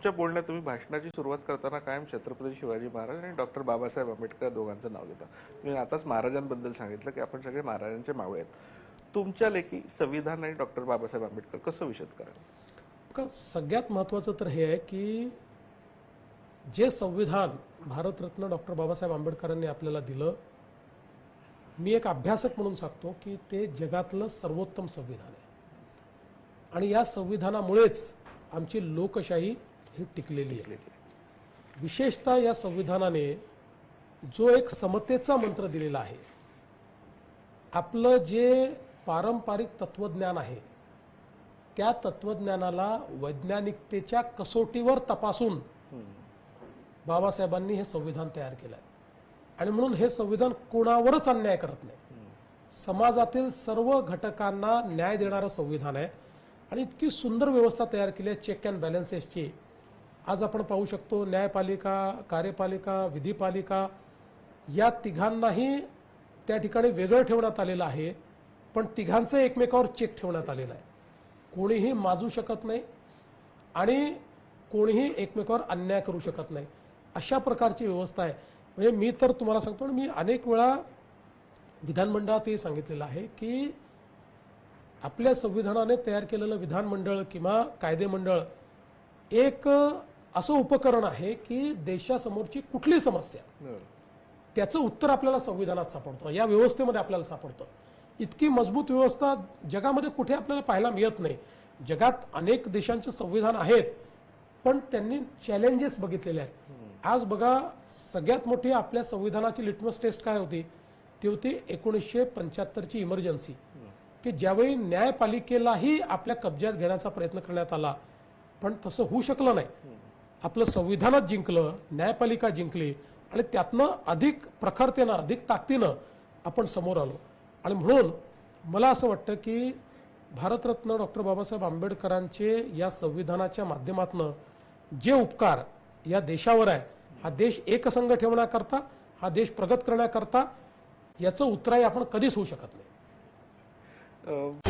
तुमच्या बोलण्यात तुम्ही भाषणाची सुरुवात करताना कायम छत्रपती शिवाजी महाराज आणि डॉक्टर बाबासाहेब आंबेडकर दोघांचं नाव घेता तुम्ही आताच महाराजांबद्दल सांगितलं की आपण सगळे महाराजांचे मावळे आहेत. तुमच्या लेखी संविधान आणि डॉक्टर बाबासाहेब आंबेडकर कसं विशद कराल? का सगळ्यात महत्त्वाचं तर हे आहे की जे संविधान भारतरत्न डॉक्टर बाबासाहेब आंबेडकरांनी आपल्याला दिलं मी एक अभ्यासक म्हणून सांगतो की ते जगातलं सर्वोत्तम संविधान आहे. आणि या संविधानामुळेच आमची लोकशाही ही टिकलेली आहे. विशेषतः या संविधानाने जो एक समतेचा मंत्र दिलेला आहे आपलं जे पारंपरिक तत्वज्ञान आहे त्या तत्वज्ञानाला वैज्ञानिकतेच्या कसोटीवर तपासून बाबासाहेबांनी हे संविधान तयार केलं आहे. आणि म्हणून हे संविधान कोणावरच अन्याय करत नाही. समाजातील सर्व घटकांना न्याय देणारं संविधान आहे. आणि इतकी सुंदर व्यवस्था तयार केली आहे चेक अँड बॅलन्सेसची आज आपण पाहू शकतो न्यायपालिका कार्यपालिका विधीपालिका या तिघांनाही त्या ठिकाणी वेगळं ठेवण्यात आलेलं आहे पण तिघांचं एकमेकावर चेक ठेवण्यात आलेलं आहे. कोणीही माजू शकत नाही आणि कोणीही एकमेकावर अन्याय करू शकत नाही. अशा प्रकारची व्यवस्था आहे. म्हणजे मी तर तुम्हाला सांगतो मी अनेक वेळा विधानमंडळातही सांगितलेलं आहे की आपल्या संविधानाने तयार केलेलं विधानमंडळ किंवा कायदेमंडळ एक असं उपकरण आहे की देशासमोरची कुठली समस्या? त्याचं उत्तर आपल्याला संविधानात सापडतं. या व्यवस्थेमध्ये आपल्याला सापडतं. इतकी मजबूत व्यवस्था जगामध्ये कुठे आपल्याला पाहायला मिळत नाही. जगात अनेक देशांचे संविधान आहेत पण त्यांनी चॅलेंजेस बघितलेले आहेत. आज बघा सगळ्यात मोठी आपल्या संविधानाची लिटमस टेस्ट काय होती? ती होती एकोणीसशे पंच्याहत्तरची इमर्जन्सी की ज्यावेळी न्यायपालिकेलाही आपल्या कब्जात घेण्याचा प्रयत्न करण्यात आला पण तसं होऊ शकलं नाही. आपलं संविधानात जिंकलं न्यायपालिका जिंकली आणि त्यातनं अधिक प्रखरतेनं अधिक ताकदीनं आपण समोर आलो. आणि म्हणून मला असं वाटतं की भारतरत्न डॉक्टर बाबासाहेब आंबेडकरांचे या संविधानाच्या माध्यमातनं जे उपकार या देशावर आहे हा देश एकसंघ ठेवण्याकरता हा देश प्रगत करण्याकरता याचं उत्तराय आपण कधीच होऊ शकत नाही.